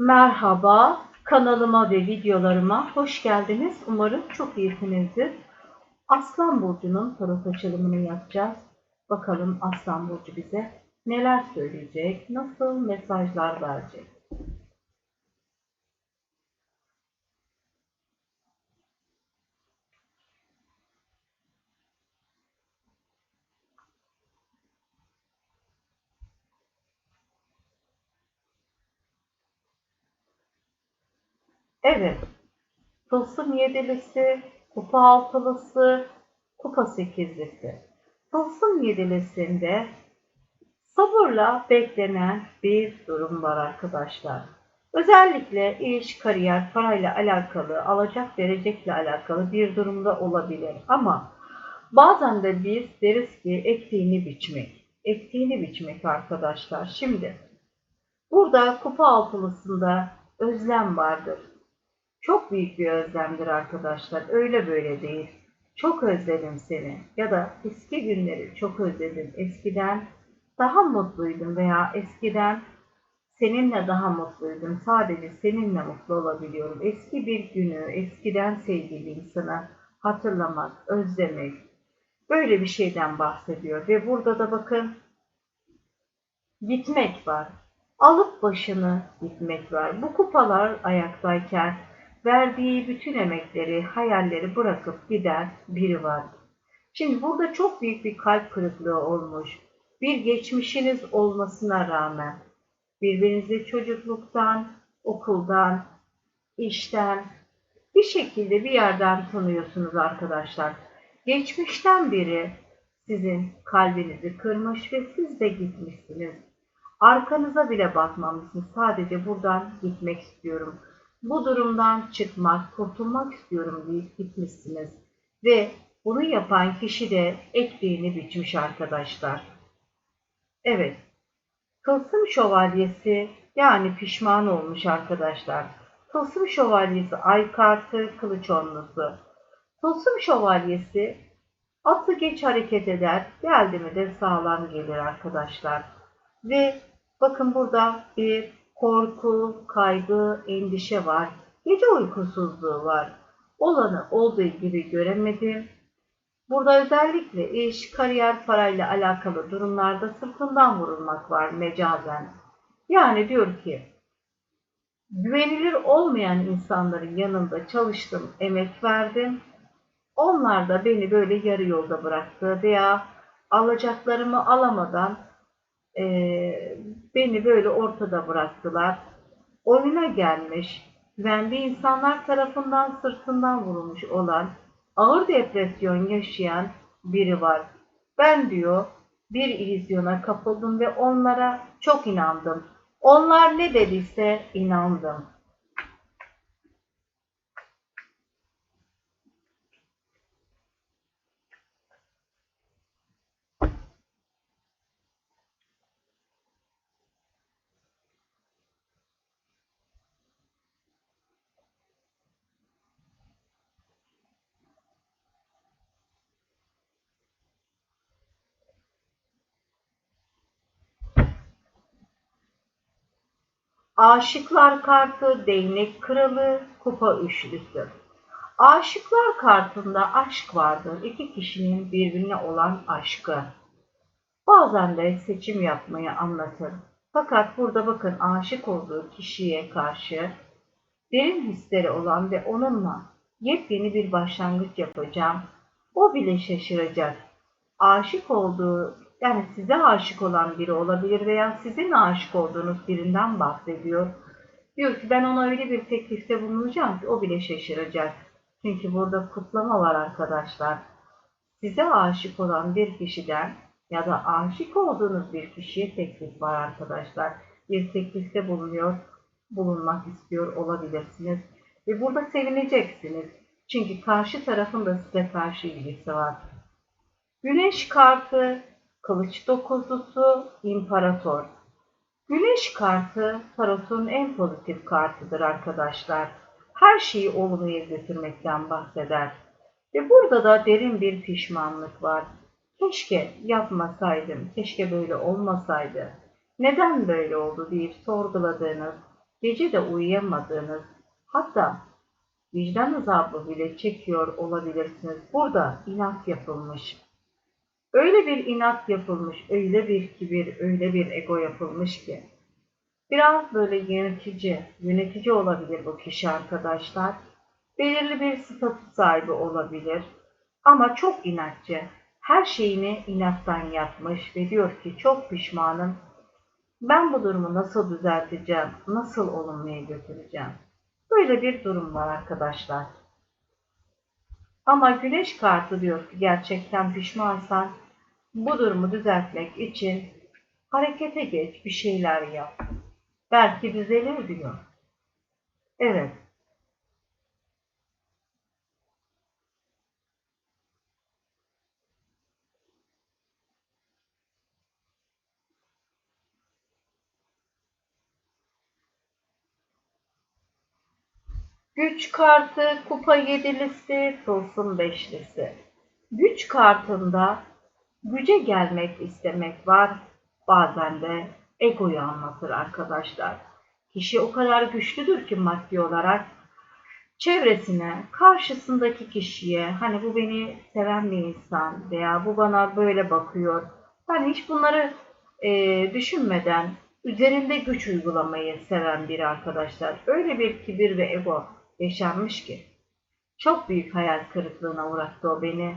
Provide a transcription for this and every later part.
Merhaba, kanalıma ve videolarıma hoş geldiniz. Umarım çok iyisinizdir. Aslan Burcu'nun tarot açılımını yapacağız. Bakalım Aslan Burcu bize neler söyleyecek, nasıl mesajlar verecek. Evet, Tılsım yedilisi, kupa altılısı, kupa sekizlisi. Tılsım yedilisinde sabırla beklenen bir durum var arkadaşlar. Özellikle iş, kariyer, parayla alakalı, alacak verecekle alakalı bir durumda olabilir. Ama bazen de biz deriz ki ektiğini biçmek. Ektiğini biçmek arkadaşlar. Şimdi burada kupa altılısında özlem vardır. Çok büyük bir özlemdir arkadaşlar. Öyle böyle değil. Çok özledim seni ya da eski günleri çok özledim. Eskiden daha mutluydum veya eskiden seninle daha mutluydum. Sadece seninle mutlu olabiliyorum. Eski bir günü, eskiden sevgili insanı hatırlamak, özlemek böyle bir şeyden bahsediyor. Ve burada da bakın gitmek var. Alıp başını gitmek var. Bu kupalar ayaktayken verdiği bütün emekleri, hayalleri bırakıp giden biri var. Şimdi burada çok büyük bir kalp kırıklığı olmuş. Bir geçmişiniz olmasına rağmen birbirinizi çocukluktan, okuldan, işten bir şekilde bir yerden tanıyorsunuz arkadaşlar. Geçmişten biri sizin kalbinizi kırmış ve siz de gitmişsiniz. Arkanıza bile bakmamışsınız. Sadece buradan gitmek istiyorum bu durumdan çıkmak, kurtulmak istiyorum deyip gitmişsiniz. Ve bunu yapan kişi de ektiğini biçmiş arkadaşlar. Evet, Tılsım şövalyesi yani pişman olmuş arkadaşlar. Tılsım şövalyesi ay kartı, kılıç onlusu. Tılsım şövalyesi atı geç hareket eder, geldi mi de sağlam gelir arkadaşlar. Ve bakın burada bir korku, kaygı, endişe var. Gece uykusuzluğu var. Olanı olduğu gibi göremedim. Burada özellikle iş, kariyer, parayla alakalı durumlarda sırtından vurulmak var mecazen. Yani diyor ki, güvenilir olmayan insanların yanında çalıştım, emek verdim. Onlar da beni böyle yarı yolda bıraktı veya alacaklarımı alamadan e, beni böyle ortada bıraktılar. Oyuna gelmiş, güvendiği insanlar tarafından sırtından vurulmuş olan, ağır depresyon yaşayan biri var. Ben diyor bir illüzyona kapıldım ve onlara çok inandım. Onlar ne dediyse inandım. Aşıklar kartı, değnek kralı, kupa üçlüsü. Aşıklar kartında aşk vardır. İki kişinin birbirine olan aşkı. Bazen de seçim yapmayı anlatır. Fakat burada bakın aşık olduğu kişiye karşı derin hisleri olan ve onunla yepyeni bir başlangıç yapacağım. O bile şaşıracak. Aşık olduğu yani size aşık olan biri olabilir veya sizin aşık olduğunuz birinden bahsediyor. Diyor ki ben ona öyle bir teklifte bulunacağım ki o bile şaşıracak. Çünkü burada kutlama var arkadaşlar. Size aşık olan bir kişiden ya da aşık olduğunuz bir kişiye teklif var arkadaşlar. Bir teklifte bulunuyor, bulunmak istiyor olabilirsiniz. Ve burada sevineceksiniz. Çünkü karşı tarafın da size karşı ilgisi var. Güneş kartı Kılıç dokuzlusu İmparator. Güneş kartı tarotun en pozitif kartıdır arkadaşlar. Her şeyi olumluya götürmekten bahseder. Ve burada da derin bir pişmanlık var. Keşke yapmasaydım, keşke böyle olmasaydı. Neden böyle oldu deyip sorguladığınız, gece de uyuyamadığınız, hatta vicdan azabı bile çekiyor olabilirsiniz. Burada inat yapılmış. Öyle bir inat yapılmış, öyle bir kibir, öyle bir ego yapılmış ki. Biraz böyle yönetici, yönetici olabilir bu kişi arkadaşlar. Belirli bir statü sahibi olabilir. Ama çok inatçı. Her şeyini inattan yapmış ve diyor ki çok pişmanım. Ben bu durumu nasıl düzelteceğim, nasıl olumluya götüreceğim? Böyle bir durum var arkadaşlar. Ama güneş kartı diyor ki gerçekten pişmansan bu durumu düzeltmek için harekete geç, bir şeyler yap. Belki düzelir diyor. Evet. Güç kartı, kupa yedilisi, tılsım beşlisi. Güç kartında güce gelmek istemek var. Bazen de egoyu anlatır arkadaşlar. Kişi o kadar güçlüdür ki maddi olarak çevresine, karşısındaki kişiye hani bu beni seven bir insan veya bu bana böyle bakıyor. Ben hiç bunları e, düşünmeden üzerinde güç uygulamayı seven bir arkadaşlar. Öyle bir kibir ve ego yaşanmış ki. Çok büyük hayal kırıklığına uğrattı o beni.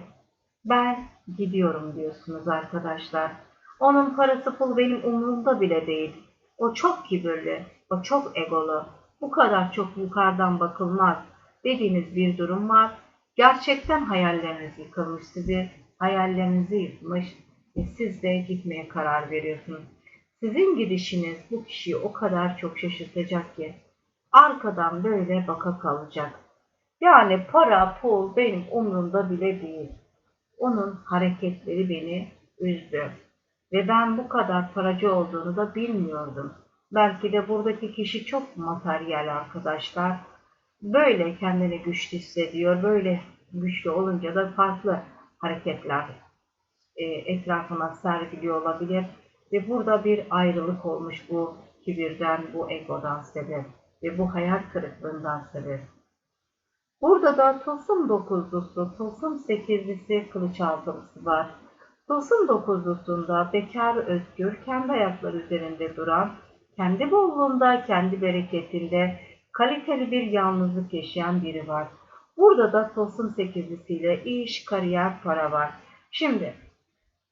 Ben gidiyorum diyorsunuz arkadaşlar. Onun parası pul benim umurumda bile değil. O çok kibirli, o çok egolu. Bu kadar çok yukarıdan bakılmaz dediğiniz bir durum var. Gerçekten hayalleriniz yıkılmış sizi, hayallerinizi yıkmış ve siz de gitmeye karar veriyorsunuz. Sizin gidişiniz bu kişiyi o kadar çok şaşırtacak ki arkadan böyle baka kalacak. Yani para, pul benim umurumda bile değil. Onun hareketleri beni üzdü. Ve ben bu kadar paracı olduğunu da bilmiyordum. Belki de buradaki kişi çok materyal arkadaşlar. Böyle kendini güçlü hissediyor. Böyle güçlü olunca da farklı hareketler e, etrafına sergiliyor olabilir. Ve burada bir ayrılık olmuş bu kibirden, bu egodan sebep ve bu hayal kırıklığından sebep. Burada da tılsım dokuzlusu, tılsım sekizlisi, kılıç altılısı var. Tılsım dokuzlusunda bekar özgür, kendi ayakları üzerinde duran, kendi bolluğunda, kendi bereketinde kaliteli bir yalnızlık yaşayan biri var. Burada da tılsım sekizlisiyle iş, kariyer, para var. Şimdi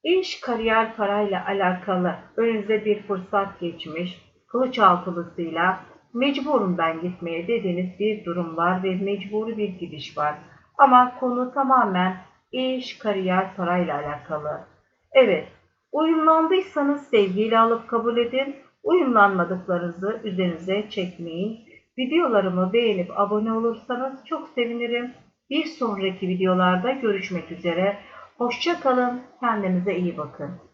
iş, kariyer, parayla alakalı önünüze bir fırsat geçmiş, kılıç altılısıyla mecburum ben gitmeye dediğiniz bir durum var ve mecburi bir gidiş var. Ama konu tamamen iş, kariyer, parayla alakalı. Evet, uyumlandıysanız sevgiyle alıp kabul edin. Uyumlanmadıklarınızı üzerinize çekmeyin. Videolarımı beğenip abone olursanız çok sevinirim. Bir sonraki videolarda görüşmek üzere. Hoşça kalın, kendinize iyi bakın.